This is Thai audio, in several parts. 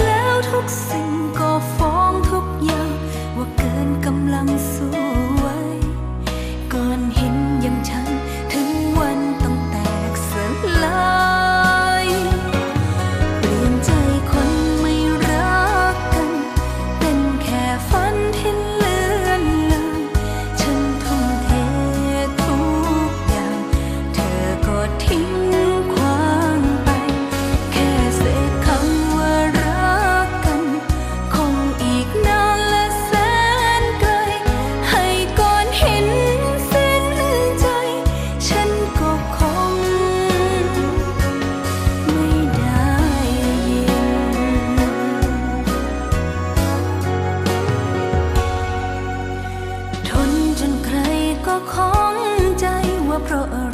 แล้วทุกสิ่งก็ฟ้องทุกอย่างว่าเกินกำลัง อกของใจว่าเพราะ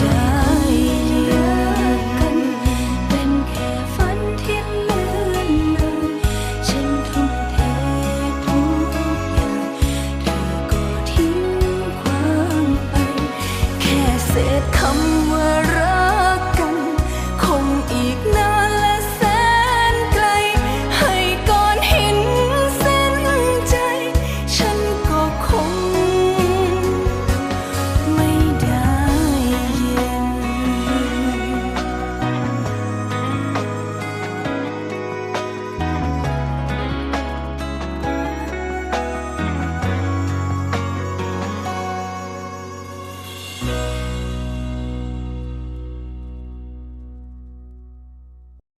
time